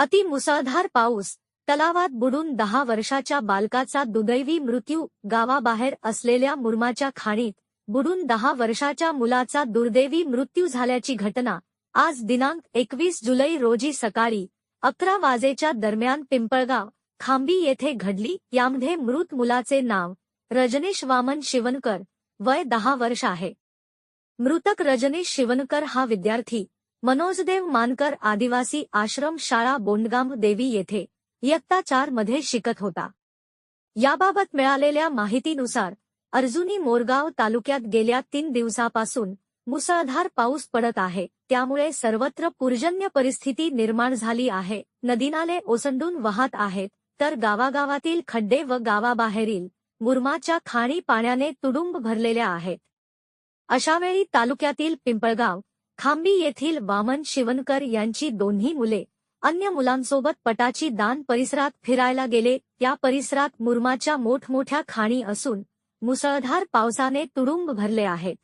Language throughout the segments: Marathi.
अति मुसळधार पाऊस तलावात बुडून दहा वर्षाच्या बालकाचा दुदैवी मृत्यू गावाबाहेर असलेल्या मुरमाच्या खाणीत बुडून दहा वर्षाच्या मुलाचा दुर्दैवी मृत्यू झाल्याची घटना आज दिनांक एकवीस जुलै रोजी सकाळी अकरा वाजेच्या दरम्यान पिंपळगाव खांबी येथे घडली. यामध्ये मृत मुलाचे नाव रजनीश वामन शिवनकर वय दहा वर्ष आहे. मृतक रजनीश शिवनकर हा विद्यार्थी मनोजदेव मानकर आदिवासी आश्रम शाळा बोंडगाम देवी येथे इयत्ता चारमध्ये शिकत होता. याबाबत मिळालेल्या माहितीनुसार अर्जुनी मोरगाव तालुक्यात गेल्या तीन दिवसापासून मुसळधार पाऊस पडत आहे. त्यामुळे सर्वत्र पूर्जन्य परिस्थिती निर्माण झाली आहे. नदीनाले ओसंडून वाहत आहेत तर गावागावातील खड्डे व गावाबाहेरील मुरमाच्या खाणी पाण्याने तुडुंब भरलेल्या आहेत. अशावेळी तालुक्यातील पिंपळगाव खांबी येथील वामन शिवनकर यांची दोन्ही मुले अन्य मुलांसोबत पटाची दान परिसरात फिरायला गेले. त्या परिसरात मुरमाच्या मोठमोठ्या खाणी असून मुसळधार पावसाने तुडुंब भरले आहेत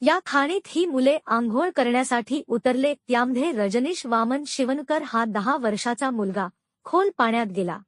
या खाणीत ही मुले आंघोळ करण्यासाठी उतरले. त्यामध्ये रजनीश वामन शिवनकर हा दहा वर्षाचा मुलगा. खोल पाण्यात गेला.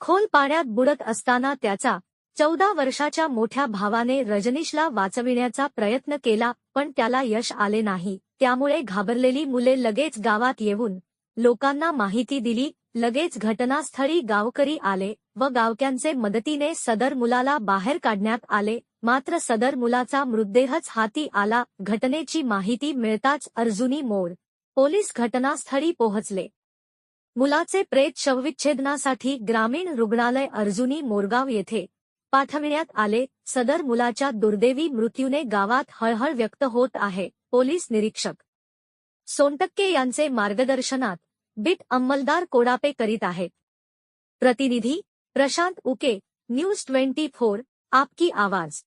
खोल पाण्यात बुडत असताना त्याचा चौदा वर्षाच्या मोठ्या भावाने रजनीशला वाचविण्याचा प्रयत्न केला पण त्याला यश आले नाही. त्यामुळे घाबरलेली मुले लगेच गावात येऊन लोकांना माहिती दिली. लगेच घटनास्थळी गावकरी आले व गावक्यांचे मदतीने सदर मुलाला बाहेर काढण्यात आले. मात्र सदर मुलाचा मृतदेहच हाती आला. घटनेची माहिती मिळताच अर्जुनी मोड पोलीस घटनास्थळी पोहोचले. मुलाचे प्रेत शवविच्छेदनासाठी ग्रामीण रुग्णालय अर्जुनी मोरगाव येथे पाठविण्यात आले. सदर मुलाच्या दुर्दैवी मृत्यूने गावात हळहळ व्यक्त होत आहे. पोलीस निरीक्षक. सोनटक्के यांचे मार्गदर्शनात बिट अंमलदार कोडापे करीत आहेत. प्रतिनिधी Prashant Uke news twenty four आपकी आवाज.